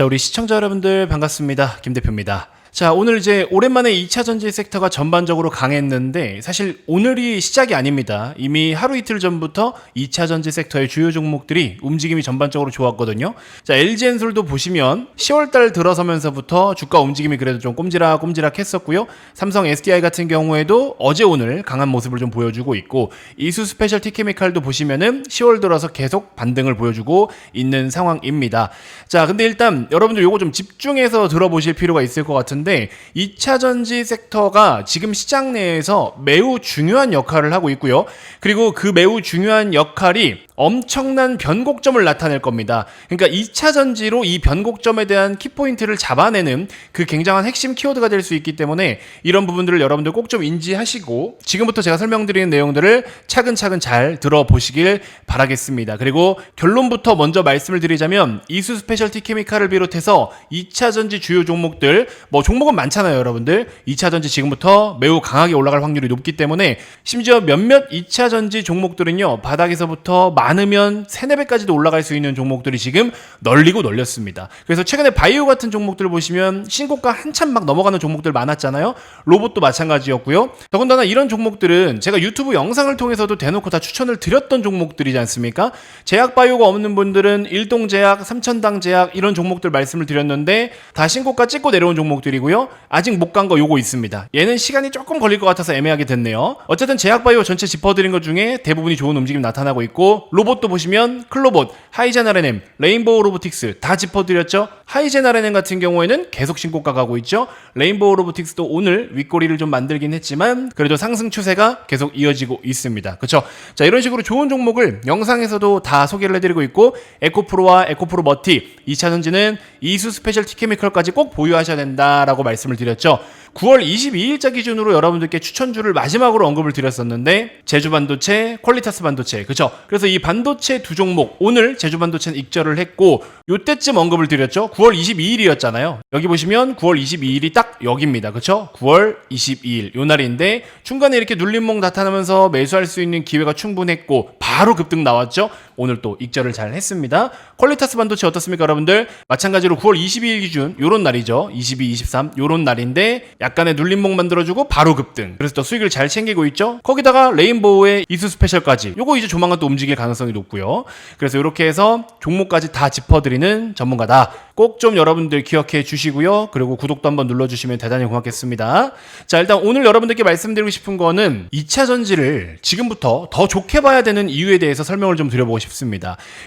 자, 우리 시청자 여러분들 반갑습니다. 김 대표입니다. 자, 오늘 이제 오랜만에 2차 전지 섹터가 전반적으로 강했는데 사실 오늘이 시작이 아닙니다. 이미 하루 이틀 전부터 2차 전지 섹터의 주요 종목들이 움직임이 전반적으로 좋았거든요. 자, LG엔솔도 보시면 10월 달 들어서면서부터 주가 움직임이 그래도 좀 꼼지락꼼지락 했었고요. 삼성 SDI 같은 경우에도 어제 오늘 강한 모습을 좀 보여주고 있고 이수 스페셜 티 케미칼도 보시면은 10월 들어서 계속 반등을 보여주고 있는 상황입니다. 자, 근데 일단 여러분들 요거 좀 집중해서 들어보실 필요가 있을 것 같은데 2차 전지 섹터가 지금 시장 내에서 매우 중요한 역할을 하고 있고요. 그리고 그 매우 중요한 역할이 엄청난 변곡점을 나타낼 겁니다. 그러니까 2차 전지로 이 변곡점에 대한 키포인트를 잡아내는 그 굉장한 핵심 키워드가 될 수 있기 때문에 이런 부분들을 여러분들 꼭 좀 인지하시고 지금부터 제가 설명드리는 내용들을 차근차근 잘 들어보시길 바라겠습니다. 그리고 결론부터 먼저 말씀을 드리자면 이수 스페셜티 케미칼을 비롯해서 2차 전지 주요 종목들 뭐 종목은 많잖아요, 여러분들. 2차 전지 지금부터 매우 강하게 올라갈 확률이 높기 때문에 심지어 몇몇 2차 전지 종목들은요. 바닥에서부터 많 으면 3, 4배까지도 올라갈 수 있는 종목들이 지금 널리고 널렸습니다. 그래서 최근에 바이오 같은 종목들 보시면 신고가 한참 막 넘어가는 종목들 많았잖아요. 로봇도 마찬가지였고요. 더군다나 이런 종목들은 제가 유튜브 영상을 통해서도 대놓고 다 추천을 드렸던 종목들이지 않습니까? 제약 바이오가 없는 분들은 일동 제약, 삼천당 제약 이런 종목들 말씀을 드렸는데 다 신고가 찍고 내려온 종목들이고요. 아직 못 간 거 요거 있습니다. 얘는 시간이 조금 걸릴 것 같아서 애매하게 됐네요. 어쨌든 제약 바이오 전체 짚어드린 것 중에 대부분이 좋은 움직임 나타나고 있고 로봇도 보시면 클로봇, 하이젠 RNM, 레인보우 로보틱스 다 짚어드렸죠. 하이젠 RNM 같은 경우에는 계속 신고가 가고 있죠. 레인보우 로보틱스도 오늘 윗꼬리를 좀 만들긴 했지만 그래도 상승 추세가 계속 이어지고 있습니다. 그렇죠? 자 이런 식으로 좋은 종목을 영상에서도 다 소개를 해드리고 있고 에코프로와 에코프로 머티 2차 전지는 이수 스페셜 티 케미컬까지 꼭 보유하셔야 된다라고 말씀을 드렸죠. 9월 22일자 기준으로 여러분들께 추천주를 마지막으로 언급을 드렸었는데 제주 반도체, 퀄리타스 반도체, 그렇죠? 그래서 이 반도체 두 종목 오늘 제주 반도체는 익절을 했고 요때쯤 언급을 드렸죠. 9월 22일이었잖아요. 여기 보시면 9월 22일이 딱 여기입니다. 그렇죠? 9월 22일 요 날인데 중간에 이렇게 눌림목 나타나면서 매수할 수 있는 기회가 충분했고 바로 급등 나왔죠. 오늘 또 익절을 잘 했습니다. 퀄리타스 반도체 어떻습니까, 여러분들? 마찬가지로 9월 22일 기준 요런 날이죠. 22, 23 요런 날인데 약간의 눌림목 만들어주고 바로 급등. 그래서 또 수익을 잘 챙기고 있죠. 거기다가 레인보우의 이수 스페셜까지 요거 이제 조만간 또 움직일 가능성이 높고요. 그래서 이렇게 해서 종목까지 다 짚어드리는 전문가다. 꼭 좀 여러분들 기억해 주시고요. 그리고 구독도 한번 눌러주시면 대단히 고맙겠습니다. 자, 일단 오늘 여러분들께 말씀드리고 싶은 거는 2차 전지를 지금부터 더 좋게 봐야 되는 이유에 대해서 설명을 좀 드려보고 싶습니다.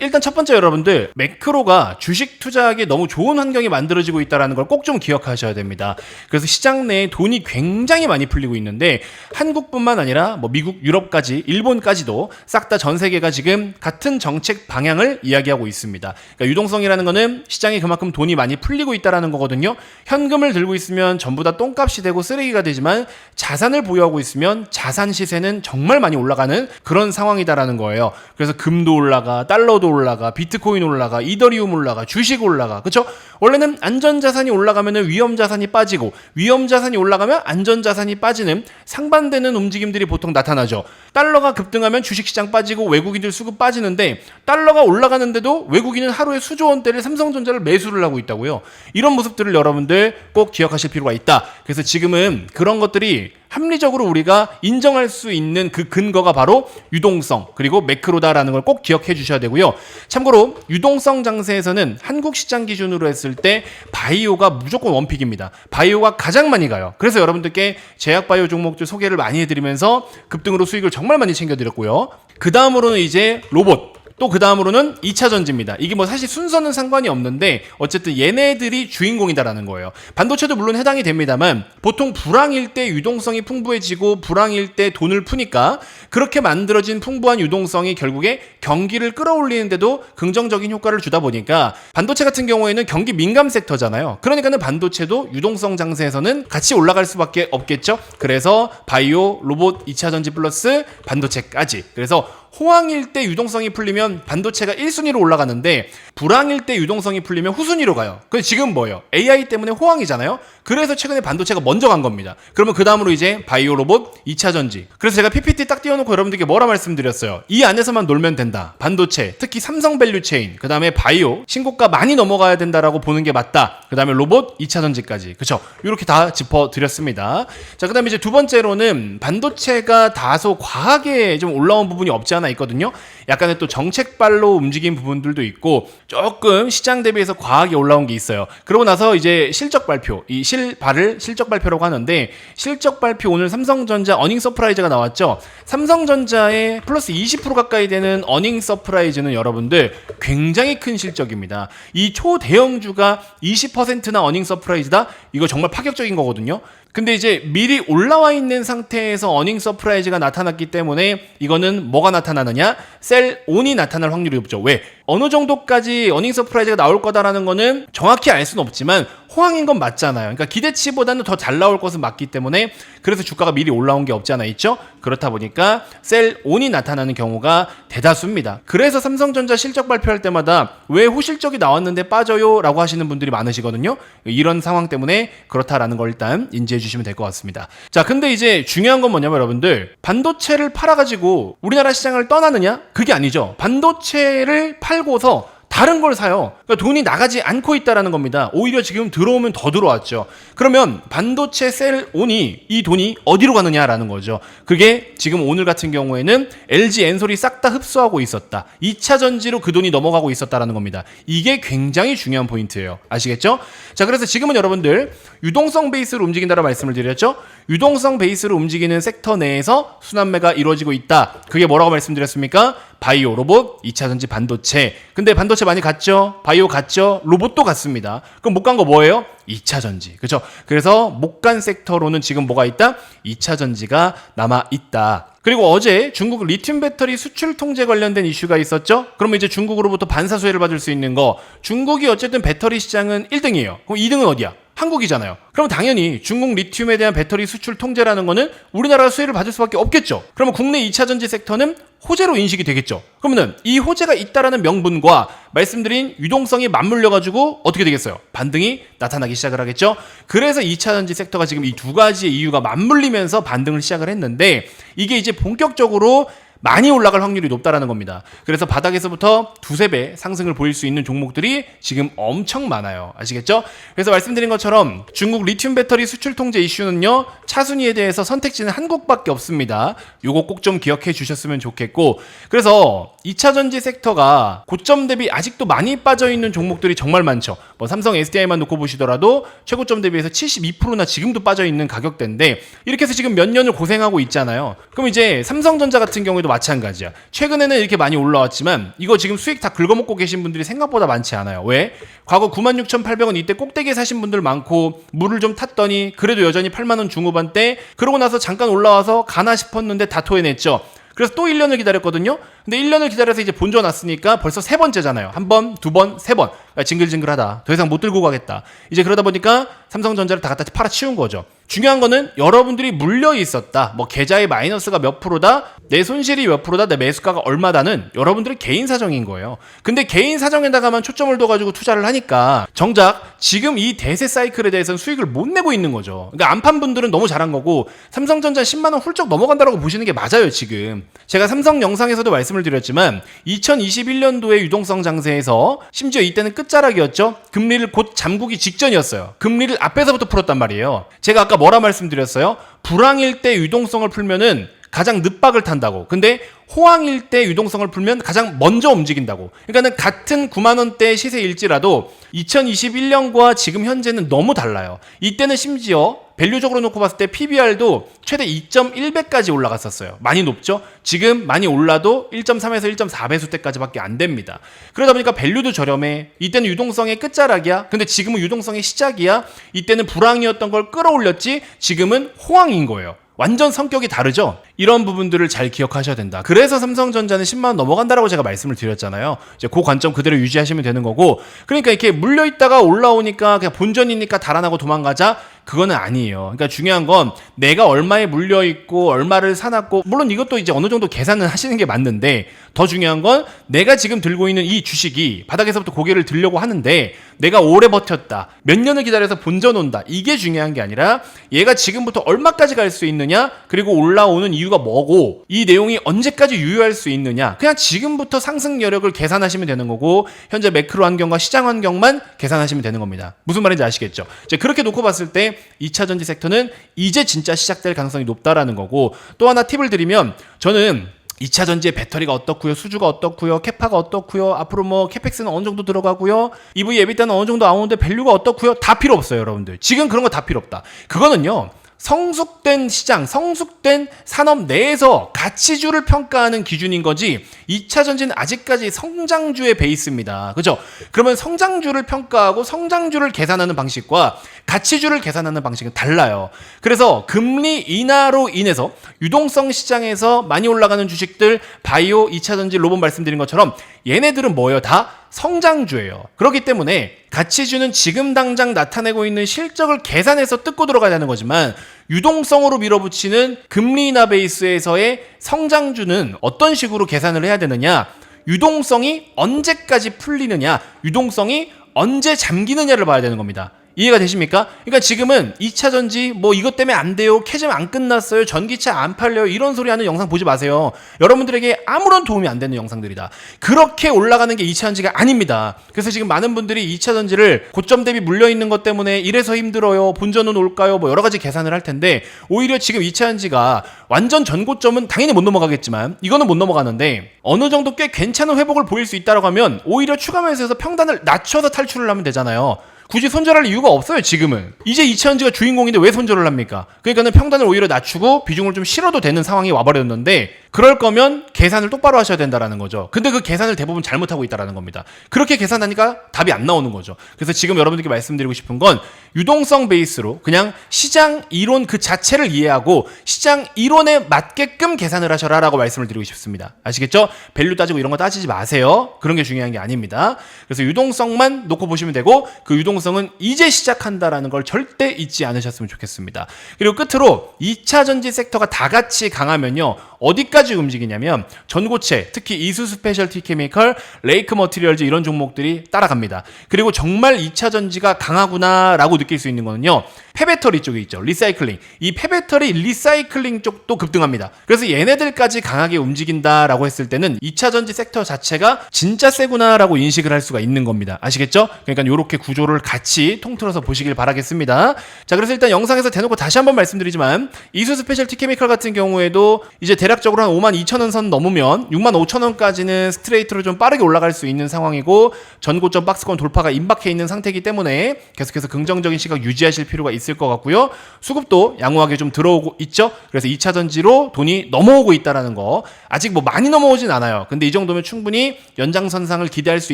일단 첫 번째 여러분들, 매크로가 주식 투자하기 너무 좋은 환경이 만들어지고 있다는 걸 꼭 좀 기억하셔야 됩니다. 그래서 시장 내에 돈이 굉장히 많이 풀리고 있는데 한국뿐만 아니라 뭐 미국, 유럽까지, 일본까지도 싹 다 전 세계가 지금 같은 정책 방향을 이야기하고 있습니다. 그러니까 유동성이라는 거는 시장에 그만큼 돈이 많이 풀리고 있다라는 거거든요. 현금을 들고 있으면 전부 다 똥값이 되고 쓰레기가 되지만 자산을 보유하고 있으면 자산 시세는 정말 많이 올라가는 그런 상황이다라는 거예요. 그래서 금도 올라 가, 달러도 올라가, 비트코인 올라가, 이더리움 올라가, 주식 올라가. 그렇죠? 원래는 안전 자산이 올라가면 위험 자산이 빠지고 위험 자산이 올라가면 안전 자산이 빠지는 상반되는 움직임들이 보통 나타나죠. 달러가 급등하면 주식 시장 빠지고 외국인들 수급 빠지는데 달러가 올라가는데도 외국인은 하루에 수조 원대를 삼성전자를 매수를 하고 있다고요. 이런 모습들을 여러분들 꼭 기억하실 필요가 있다. 그래서 지금은 그런 것들이 합리적으로 우리가 인정할 수 있는 그 근거가 바로 유동성 그리고 매크로다라는 걸 꼭 기억해 주셔야 되고요. 참고로 유동성 장세에서는 한국 시장 기준으로 했을 때 바이오가 무조건 원픽입니다. 바이오가 가장 많이 가요. 그래서 여러분들께 제약 바이오 종목들 소개를 많이 해드리면서 급등으로 수익을 정말 많이 챙겨드렸고요. 그 다음으로는 이제 로봇. 또 그 다음으로는 2차 전지입니다. 이게 뭐 사실 순서는 상관이 없는데 어쨌든 얘네들이 주인공이다라는 거예요. 반도체도 물론 해당이 됩니다만 보통 불황일 때 유동성이 풍부해지고 불황일 때 돈을 푸니까 그렇게 만들어진 풍부한 유동성이 결국에 경기를 끌어올리는데도 긍정적인 효과를 주다 보니까 반도체 같은 경우에는 경기 민감 섹터잖아요. 그러니까는 반도체도 유동성 장세에서는 같이 올라갈 수밖에 없겠죠. 그래서 바이오, 로봇, 2차 전지 플러스 반도체까지. 그래서 호황일 때 유동성이 풀리면 반도체가 1순위로 올라가는데 불황일 때 유동성이 풀리면 후순위로 가요. 근데 지금 뭐예요? AI 때문에 호황이잖아요. 그래서 최근에 반도체가 먼저 간 겁니다. 그러면 그 다음으로 이제 바이오 로봇, 2차 전지. 그래서 제가 PPT 딱 띄워놓고 여러분들께 뭐라 말씀드렸어요. 이 안에서만 놀면 된다. 반도체, 특히 삼성 밸류 체인, 그 다음에 바이오, 신고가 많이 넘어가야 된다라고 보는 게 맞다. 그 다음에 로봇, 2차 전지까지. 그쵸? 이렇게 다 짚어드렸습니다. 자, 그 다음에 이제 두 번째로는 반도체가 다소 과하게 좀 올라온 부분이 없지 않아 있거든요. 약간의 또 정책발로 움직인 부분들도 있고 조금 시장 대비해서 과하게 올라온 게 있어요. 그러고 나서 이제 실적 발표, 이 실발을 실적 발표라고 하는데 실적 발표 오늘 삼성전자 어닝 서프라이즈가 나왔죠. 삼성전자의 플러스 20% 가까이 되는 어닝 서프라이즈는 여러분들 굉장히 큰 실적입니다. 이 초대형주가 20%나 어닝 서프라이즈다? 이거 정말 파격적인 거거든요. 근데 이제 미리 올라와 있는 상태에서 어닝 서프라이즈가 나타났기 때문에 이거는 뭐가 나타나느냐? 셀 온이 나타날 확률이 높죠. 왜? 어느 정도까지 어닝 서프라이즈가 나올 거다라는 거는 정확히 알 수는 없지만 호황인 건 맞잖아요. 그러니까 기대치보다는 더 잘 나올 것은 맞기 때문에 그래서 주가가 미리 올라온 게 없지 않아 있죠? 그렇다 보니까 셀 온이 나타나는 경우가 대다수입니다. 그래서 삼성전자 실적 발표할 때마다 왜 호실적이 나왔는데 빠져요? 라고 하시는 분들이 많으시거든요. 이런 상황 때문에 그렇다라는 걸 일단 인지해 주시면 될 것 같습니다. 자, 근데 이제 중요한 건 뭐냐면 여러분들 반도체를 팔아가지고 우리나라 시장을 떠나느냐? 그게 아니죠. 반도체를 팔 고서 다른 걸 사요. 그러니까 돈이 나가지 않고 있다라는 겁니다. 오히려 지금 들어오면 더 들어왔죠. 그러면 반도체 셀 온이 이 돈이 어디로 가느냐라는 거죠. 그게 지금 오늘 같은 경우에는 LG 엔솔이 싹 다 흡수하고 있었다. 2차 전지로 그 돈이 넘어가고 있었다라는 겁니다. 이게 굉장히 중요한 포인트예요. 아시겠죠? 자, 그래서 지금은 여러분들 유동성 베이스로 움직인다라 말씀을 드렸죠. 유동성 베이스로 움직이는 섹터 내에서 순환매가 이루어지고 있다. 그게 뭐라고 말씀드렸습니까? 바이오, 로봇, 2차 전지 반도체. 근데 반도체 많이 갔죠? 바이오 갔죠? 로봇도 갔습니다. 그럼 못 간 거 뭐예요? 2차 전지. 그죠? 그래서 못 간 섹터로는 지금 뭐가 있다? 2차 전지가 남아 있다. 그리고 어제 중국 리튬 배터리 수출 통제 관련된 이슈가 있었죠? 그러면 이제 중국으로부터 반사 수혜를 받을 수 있는 거. 중국이 어쨌든 배터리 시장은 1등이에요. 그럼 2등은 어디야? 한국이잖아요. 그럼 당연히 중국 리튬에 대한 배터리 수출 통제라는 거는 우리나라가 수혜를 받을 수밖에 없겠죠. 그러면 국내 2차 전지 섹터는 호재로 인식이 되겠죠. 그러면은 이 호재가 있다라는 명분과 말씀드린 유동성이 맞물려 가지고 어떻게 되겠어요? 반등이 나타나기 시작을 하겠죠. 그래서 2차 전지 섹터가 지금 이 두 가지의 이유가 맞물리면서 반등을 시작을 했는데 이게 이제 본격적으로 많이 올라갈 확률이 높다라는 겁니다. 그래서 바닥에서부터 두세 배 상승을 보일 수 있는 종목들이 지금 엄청 많아요. 아시겠죠? 그래서 말씀드린 것처럼 중국 리튬 배터리 수출 통제 이슈는요. 차순위에 대해서 선택지는 한 곳밖에 없습니다. 요거 꼭 좀 기억해 주셨으면 좋겠고 그래서 2차 전지 섹터가 고점 대비 아직도 많이 빠져 있는 종목들이 정말 많죠. 뭐 삼성 SDI만 놓고 보시더라도 최고점 대비해서 72%나 지금도 빠져 있는 가격대인데 이렇게 해서 지금 몇 년을 고생하고 있잖아요. 그럼 이제 삼성전자 같은 경우에도 마찬가지야. 최근에는 이렇게 많이 올라왔지만 이거 지금 수익 다 긁어먹고 계신 분들이 생각보다 많지 않아요. 왜? 과거 96,800원 이때 꼭대기에 사신 분들 많고 물을 좀 탔더니 그래도 여전히 8만 원 중후반대 그러고 나서 잠깐 올라와서 가나 싶었는데 다 토해냈죠. 그래서 또 1년을 기다렸거든요. 근데 1년을 기다려서 이제 본전 났으니까 벌써 세 번째잖아요. 한 번, 두 번, 세 번. 아, 징글징글하다. 더 이상 못 들고 가겠다. 이제 그러다 보니까 삼성전자를 다 갖다 팔아치운 거죠. 중요한 거는 여러분들이 물려 있었다. 뭐 계좌의 마이너스가 몇 프로다, 내 손실이 몇 프로다, 내 매수가가 얼마다는 여러분들의 개인 사정인 거예요. 근데 개인 사정에다가만 초점을 둬가지고 투자를 하니까 정작 지금 이 대세 사이클에 대해서는 수익을 못 내고 있는 거죠. 그러니까 안 판 분들은 너무 잘한 거고 삼성전자 10만 원 훌쩍 넘어간다라고 보시는 게 맞아요 지금. 제가 삼성 영상에서도 말씀을 드렸지만 2021년도에 유동성 장세에서 심지어 이때는 끝 자락이었죠. 금리를 곧 잠그기 직전이었어요. 금리를 앞에서부터 풀었단 말이에요. 제가 아까 뭐라 말씀드렸어요? 불황일 때 유동성을 풀면은 가장 늦박을 탄다고. 근데 호황일 때 유동성을 풀면 가장 먼저 움직인다고. 그러니까는 같은 9만 원대 시세일지라도 2021년과 지금 현재는 너무 달라요. 이때는 심지어 밸류적으로 놓고 봤을 때 PBR도 최대 2.1배까지 올라갔었어요. 많이 높죠? 지금 많이 올라도 1.3에서 1.4배수 때까지밖에 안 됩니다. 그러다 보니까 밸류도 저렴해. 이때는 유동성의 끝자락이야. 근데 지금은 유동성의 시작이야. 이때는 불황이었던 걸 끌어올렸지. 지금은 호황인 거예요. 완전 성격이 다르죠? 이런 부분들을 잘 기억하셔야 된다. 그래서 삼성전자는 10만 원 넘어간다라고 제가 말씀을 드렸잖아요. 이제 그 관점 그대로 유지하시면 되는 거고. 그러니까 이렇게 물려 있다가 올라오니까 그냥 본전이니까 달아나고 도망가자. 그거는 아니에요. 그러니까 중요한 건 내가 얼마에 물려 있고 얼마를 사놨고 물론 이것도 이제 어느 정도 계산은 하시는 게 맞는데 더 중요한 건 내가 지금 들고 있는 이 주식이 바닥에서부터 고개를 들려고 하는데 내가 오래 버텼다. 몇 년을 기다려서 본전 온다. 이게 중요한 게 아니라 얘가 지금부터 얼마까지 갈 수 있느냐 그리고 올라오는 이유가 뭐고 이 내용이 언제까지 유효할 수 있느냐 그냥 지금부터 상승 여력을 계산하시면 되는 거고 현재 매크로 환경과 시장 환경만 계산하시면 되는 겁니다. 무슨 말인지 아시겠죠? 이제 그렇게 놓고 봤을 때 2차 전지 섹터는 이제 진짜 시작될 가능성이 높다라는 거고 또 하나 팁을 드리면 저는 2차 전지의 배터리가 어떻고요, 수주가 어떻고요, 캐파가 어떻고요, 앞으로 뭐 캐펙스는 어느 정도 들어가고요, EV 예비다는 어느 정도 나오는데 밸류가 어떻고요, 다 필요 없어요, 여러분들. 지금 그런 거 다 필요 없다. 그거는요. 성숙된 시장, 성숙된 산업 내에서 가치주를 평가하는 기준인 거지 2차 전지는 아직까지 성장주의 베이스입니다. 그죠? 그러면 성장주를 평가하고 성장주를 계산하는 방식과 가치주를 계산하는 방식은 달라요. 그래서 금리 인하로 인해서 유동성 시장에서 많이 올라가는 주식들 바이오 2차 전지 로봇 말씀드린 것처럼 얘네들은 뭐예요? 다 성장주예요. 그렇기 때문에 가치주는 지금 당장 나타내고 있는 실적을 계산해서 뜯고 들어가야 하는 거지만 유동성으로 밀어붙이는 금리 인하 베이스에서의 성장주는 어떤 식으로 계산을 해야 되느냐? 유동성이 언제까지 풀리느냐? 유동성이 언제 잠기느냐를 봐야 되는 겁니다. 이해가 되십니까? 그러니까 지금은 2차 전지 뭐 이것 때문에 안 돼요. 캐즘 안 끝났어요. 전기차 안 팔려요. 이런 소리 하는 영상 보지 마세요. 여러분들에게 아무런 도움이 안 되는 영상들이다. 그렇게 올라가는 게 2차 전지가 아닙니다. 그래서 지금 많은 분들이 2차 전지를 고점 대비 물려 있는 것 때문에 이래서 힘들어요. 본전은 올까요? 뭐 여러 가지 계산을 할 텐데 오히려 지금 2차 전지가 완전 전고점은 당연히 못 넘어가겠지만 이거는 못 넘어가는데 어느 정도 꽤 괜찮은 회복을 보일 수 있다고 하면 오히려 추가 매수에서 평단을 낮춰서 탈출을 하면 되잖아요. 굳이 손절할 이유가 없어요 지금은. 이제 이차전지가 주인공인데 왜 손절을 합니까? 그러니까는 평단을 오히려 낮추고 비중을 좀 실어도 되는 상황이 와버렸는데 그럴 거면 계산을 똑바로 하셔야 된다라는 거죠. 근데 그 계산을 대부분 잘못하고 있다라는 겁니다. 그렇게 계산하니까 답이 안 나오는 거죠. 그래서 지금 여러분들께 말씀드리고 싶은 건 유동성 베이스로 그냥 시장 이론 그 자체를 이해하고 시장 이론에 맞게끔 계산을 하셔라라고 말씀을 드리고 싶습니다. 아시겠죠? 밸류 따지고 이런 거 따지지 마세요. 그런 게 중요한 게 아닙니다. 그래서 유동성만 놓고 보시면 되고 그 유동 유동성은 이제 시작한다라는 걸 절대 잊지 않으셨으면 좋겠습니다. 그리고 끝으로 2차 전지 섹터가 다 같이 강하면요. 어디까지 움직이냐면 전고체, 특히 이수 스페셜티 케미컬, 레이크 머티리얼즈 이런 종목들이 따라갑니다. 그리고 정말 2차 전지가 강하구나라고 느낄 수 있는 거는요. 폐배터리 쪽에 있죠. 리사이클링. 이 폐배터리 리사이클링 쪽도 급등합니다. 그래서 얘네들까지 강하게 움직인다라고 했을 때는 2차 전지 섹터 자체가 진짜 세구나라고 인식을 할 수가 있는 겁니다. 아시겠죠? 그러니까 이렇게 구조를 같이 통틀어서 보시길 바라겠습니다. 자, 그래서 일단 영상에서 대놓고 다시 한번 말씀드리지만 이수 스페셜티 케미컬 같은 경우에도 이제 대략 적으로 한 5만 2천 원 선 넘으면 6만 5천 원까지는 스트레이트로 좀 빠르게 올라갈 수 있는 상황이고 전고점 박스권 돌파가 임박해 있는 상태이기 때문에 계속해서 긍정적인 시각 유지하실 필요가 있을 것 같고요. 수급도 양호하게 좀 들어오고 있죠. 그래서 2차 전지로 돈이 넘어오고 있다라는 거 아직 뭐 많이 넘어오진 않아요. 근데 이 정도면 충분히 연장선상을 기대할 수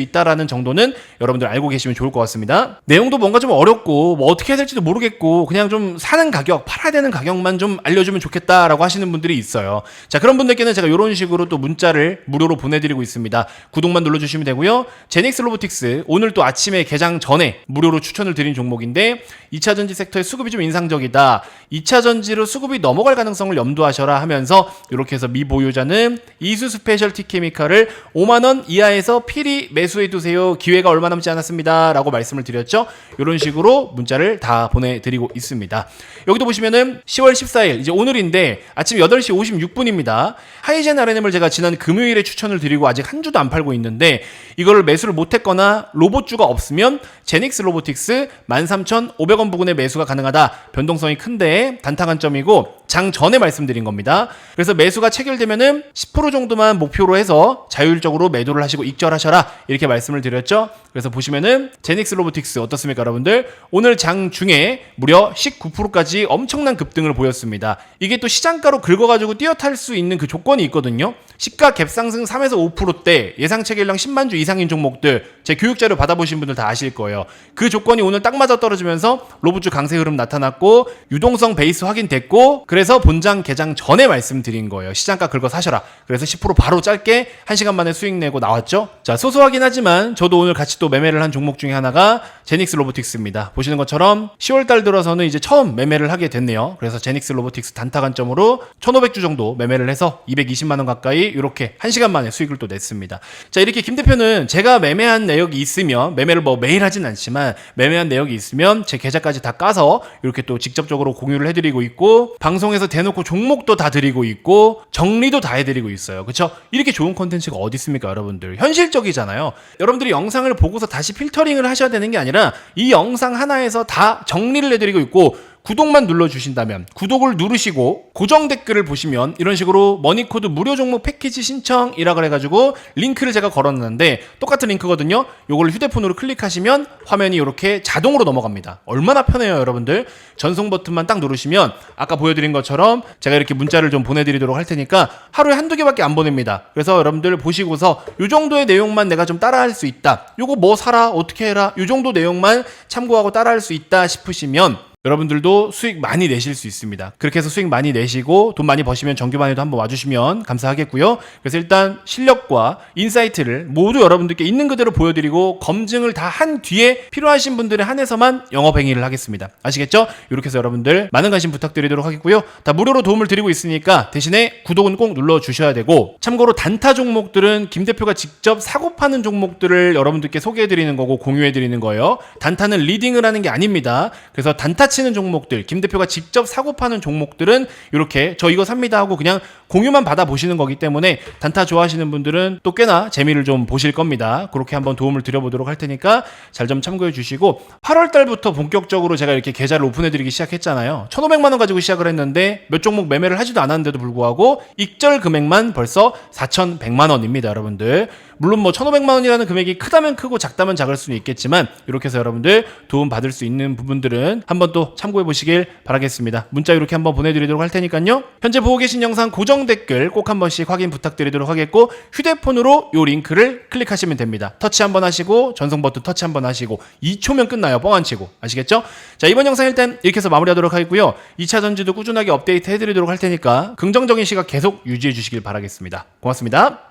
있다라는 정도는 여러분들 알고 계시면 좋을 것 같습니다. 내용도 뭔가 좀 어렵고 뭐 어떻게 해야 될지도 모르겠고 그냥 좀 사는 가격, 팔아야 되는 가격만 좀 알려주면 좋겠다라고 하시는 분들이 있어요. 자 그런 분들께는 제가 이런 식으로 또 문자를 무료로 보내드리고 있습니다. 구독만 눌러주시면 되고요. 제닉스 로보틱스 오늘 또 아침에 개장 전에 무료로 추천을 드린 종목인데 2차 전지 섹터의 수급이 좀 인상적이다. 2차 전지로 수급이 넘어갈 가능성을 염두하셔라 하면서 이렇게 해서 미 보유자는 이수 스페셜티 케미칼을 5만 원 이하에서 필히 매수해 두세요. 기회가 얼마 남지 않았습니다라고 말씀을 드렸죠. 이런 식으로 문자를 다 보내드리고 있습니다. 여기도 보시면은 10월 14일 이제 오늘인데 아침 8시 56분 입니다. 하이젠 RNM을 제가 지난 금요일에 추천을 드리고 아직 한 주도 안 팔고 있는데 이거를 매수를 못했거나 로봇주가 없으면 제닉스 로보틱스 13,500원 부근의 매수가 가능하다. 변동성이 큰데 단타 관점이고 장 전에 말씀드린 겁니다. 그래서 매수가 체결되면은 10% 정도만 목표로 해서 자율적으로 매도를 하시고 익절하셔라 이렇게 말씀을 드렸죠. 그래서 보시면은 제닉스 로보틱스 어떻습니까, 여러분들? 오늘 장 중에 무려 19%까지 엄청난 급등을 보였습니다. 이게 또 시장가로 긁어가지고 뛰어탈 수 있는 그 조건이 있거든요. 시가 갭 상승 3에서 5%대 예상 체결량 10만 주 이상인 종목들 제 교육 자료 받아보신 분들 다 아실 거예요. 그 조건이 오늘 딱 맞아 떨어지면서 로봇주 강세 흐름 나타났고 유동성 베이스 확인됐고 그래서 본장 개장 전에 말씀드린 거예요. 시장가 긁어 사셔라. 그래서 10% 바로 짧게 1시간 만에 수익 내고 나왔죠. 자 소소하긴 하지만 저도 오늘 같이 또 매매를 한 종목 중에 하나가 제닉스 로보틱스입니다. 보시는 것처럼 10월 달 들어서는 이제 처음 매매를 하게 됐네요. 그래서 제닉스 로보틱스 단타 관점으로 1,500주 정도 매매를 해서 220만 원 가까이 이렇게 1시간 만에 수익을 또 냈습니다. 자, 이렇게 김 대표는 제가 매매한 내역이 있으면 매매를 뭐 매일 하진 않지만 매매한 내역이 있으면 제 계좌까지 다 까서 이렇게 또 직접적으로 공유를 해 드리고 있고 방송에서 대놓고 종목도 다 드리고 있고 정리도 다 해 드리고 있어요. 그렇죠? 이렇게 좋은 컨텐츠가 어디 있습니까, 여러분들? 현실적이잖아요. 여러분들이 영상을 보고서 다시 필터링을 하셔야 되는 게 아니라 이 영상 하나에서 다 정리를 해 드리고 있고 구독만 눌러주신다면 구독을 누르시고 고정 댓글을 보시면 이런 식으로 머니코드 무료 종목 패키지 신청이라 그래가지고 링크를 제가 걸었는데 똑같은 링크거든요. 요걸 휴대폰으로 클릭하시면 화면이 이렇게 자동으로 넘어갑니다. 얼마나 편해요, 여러분들. 전송 버튼만 딱 누르시면 아까 보여드린 것처럼 제가 이렇게 문자를 좀 보내드리도록 할 테니까 하루에 한두 개밖에 안 보냅니다. 그래서 여러분들 보시고서 요 정도의 내용만 내가 좀 따라할 수 있다. 요거 뭐 사라, 어떻게 해라. 요 정도 내용만 참고하고 따라할 수 있다 싶으시면 여러분들도 수익 많이 내실 수 있습니다. 그렇게 해서 수익 많이 내시고 돈 많이 버시면 정규반에도 한번 와주시면 감사하겠고요. 그래서 일단 실력과 인사이트를 모두 여러분들께 있는 그대로 보여드리고 검증을 다 한 뒤에 필요하신 분들에 한해서만 영업행위를 하겠습니다. 아시겠죠? 이렇게 해서 여러분들 많은 관심 부탁드리도록 하겠고요. 다 무료로 도움을 드리고 있으니까 대신에 구독은 꼭 눌러주셔야 되고 참고로 단타 종목들은 김 대표가 직접 사고 파는 종목들을 여러분들께 소개해드리는 거고 공유해드리는 거예요. 단타는 리딩을 하는 게 아닙니다. 그래서 단타 치는 종목들, 김 대표가 직접 사고 파는 종목들은 이렇게 저 이거 삽니다 하고 그냥 공유만 받아 보시는 거기 때문에 단타 좋아하시는 분들은 또 꽤나 재미를 좀 보실 겁니다. 그렇게 한번 도움을 드려보도록 할 테니까 잘 좀 참고해 주시고 8월 달부터 본격적으로 제가 이렇게 계좌를 오픈해 드리기 시작했잖아요. 1,500만 원 가지고 시작을 했는데 몇 종목 매매를 하지도 않았는데도 불구하고 익절 금액만 벌써 4,100만 원입니다, 여러분들. 물론 뭐 1,500만 원이라는 금액이 크다면 크고 작다면 작을 수는 있겠지만 이렇게 해서 여러분들 도움 받을 수 있는 부분들은 한번 또 참고해 보시길 바라겠습니다. 문자 이렇게 한번 보내드리도록 할 테니까요. 현재 보고 계신 영상 고정 댓글 꼭 한 번씩 확인 부탁드리도록 하겠고 휴대폰으로 요 링크를 클릭하시면 됩니다. 터치 한번 하시고 전송 버튼 터치 한번 하시고 2초면 끝나요. 뻥 안 치고 아시겠죠? 자 이번 영상 일단 이렇게 해서 마무리하도록 하겠고요. 2차 전지도 꾸준하게 업데이트 해드리도록 할 테니까 긍정적인 시각 계속 유지해 주시길 바라겠습니다. 고맙습니다.